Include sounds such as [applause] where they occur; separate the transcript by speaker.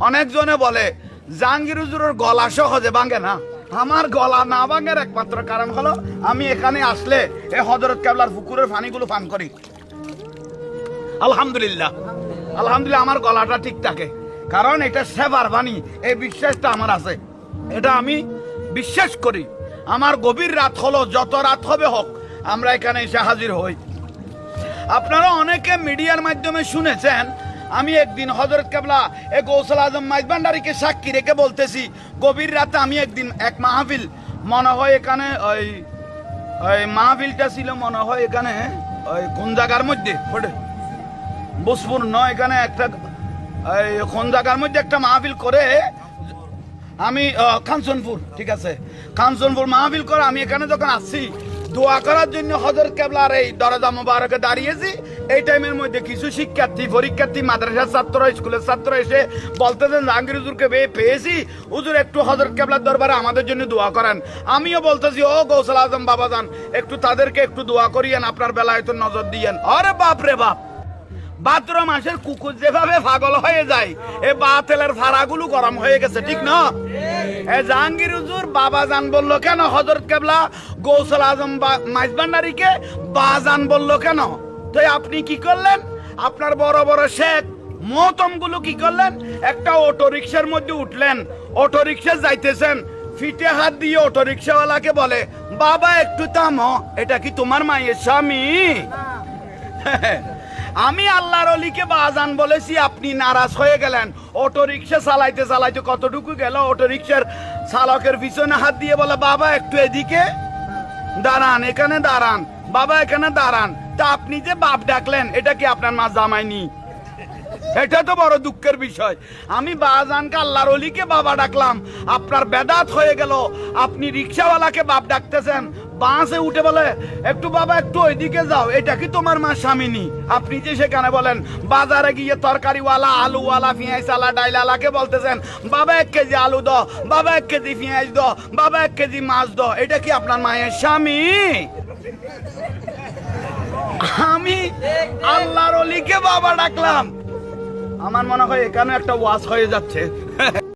Speaker 1: অনেকজনে বলে, জাহাঙ্গীর হুজুরের গলা সহজে ভাঙে না। আমার গলা না ভাঙের একমাত্র কারণ হলো, আমি এখানে আসলে এই হজরত কেবলার পুকুরের পানিগুলো পান করি। আলহামদুলিল্লাহ। আলহামদুলিল্লাহ, আমার গলাটা ঠিক থাকে। কারণ এটা সেবার বাণী, এই বিশ্বাসটা আমার আছে। এটা আমি বিশ্বাস করি। আমার গভীর রাত হলো, যত রাত হবে হোক, আমরা এখানে এসে হাজির হই। আপনারা অনেকে মিডিয়ার মাধ্যমে শুনেছেন আমি একদিন হজরত কেবলা এ গৌসল আজম মাইজবান্ডারিকে সাক্ষী রেখে বলতেছি, গভীর রাতে আমি একদিন এক মাহফিল। মনে হয় এখানে ওই ওই মাহফিলটা ছিল, মনে হয় এখানে, ওই কোন জায়গার মধ্যে ওটা বসপুর নয়, এখানে একটা, ওই কোন জায়গার মধ্যে একটা মাহফিল করে, আমি কাঞ্চনপুর ঠিক আছে। কাঞ্চনপুর মাহফিল করে আমি এখানে যখন আসছি দোয়া করার জন্য হজরত কেবলার এই দরজা মোবারকে দাঁড়িয়েছি। এই টাইমের মধ্যে কিছু শিক্ষার্থী, পরীক্ষার্থী, মাদ্রাসার ছাত্র স্কুলের ছাত্র এসে বলতেছেন, জাহাঙ্গীর হুজুরকে পেয়ে পেয়েছি। হুজুর, একটু হজর কেবলার দরবারে আমাদের জন্য দোয়া করেন। আমিও বলতেছি, ও গৌসাল আজম বাবাজান একটু তাদেরকে একটু দোয়া করিয়েন, আপনার বেলায় তো নজর দিয়েন। আরে বাপ রে বাপ! ভাদ্র মাসের কুকুর যেভাবে পাগল হয়ে যায়, এ বাতেলের ফাড়াগুলো গরম হয়ে গেছে, ঠিক না? জাহাঙ্গীর হুজুর বাবা জান বলল কেন হজরত কেবলা গৌসল আজম মাইজবান্ডারিকে বাজান বলল কেন? তো আপনি কি করলেন? আপনার বড় বড় শেখ মহতমগুলো কি করলেন? একটা অটো রিক্সার মধ্যে উঠলেন অটো রিক্সা যাইতেছেন ফিটে হাত দিয়ে অটো রিক্সাওয়ালাকে বলে বাবা একটু থামো এটা কি তোমার মায়ের স্বামী? [laughs] আমি আল্লাহর অলিকে বাজান বলেছি, আপনি নারাজ হয়ে গেলেন। অটো রিক্সা চালাইতে চালাইতে কতটুকু গেল? অটো রিক্সার চালকের পিছনে হাত দিয়ে বলে, বাবা, একটু এদিকে দাঁড়ান, এখানে দাঁড়ান। বাবা, এখানে দাঁড়ান। তা আপনি যে বাপ ডাকলেন, এটা কি আপনার মা জামাইনি? এটা তো বড় দুঃখের বিষয়। আমি বাজানকে আল্লাহর অলিকে বাবা ডাকলাম। আপনার বেদাত হয়ে গেল। আপনি রিক্সাওয়ালাকে বাপ ডাকতেছেন। বাসে উঠে বলে, একটু বাবা, একটু ওইদিকে যাও, এটা কি তোমার মা স্বামিনী? আপনি যে সেখানে বলেন, বাজারে গিয়ে তরকারিওয়ালা, আলুওয়ালা পেঁয়াজওয়ালা ডাইলালাকে বলতেছেন, বাবা, এক কেজি আলু দাও, বাবা, এক কেজি পেঁয়াজ দাও, বাবা, এক কেজি মাছ দাও, এটা কি আপনার মায়ের স্বামী? আমি আল্লাহর অলিকে বাবা ডাকলাম। আমার মনে হয় এখানে একটা ওয়াশ হয়ে যাচ্ছে।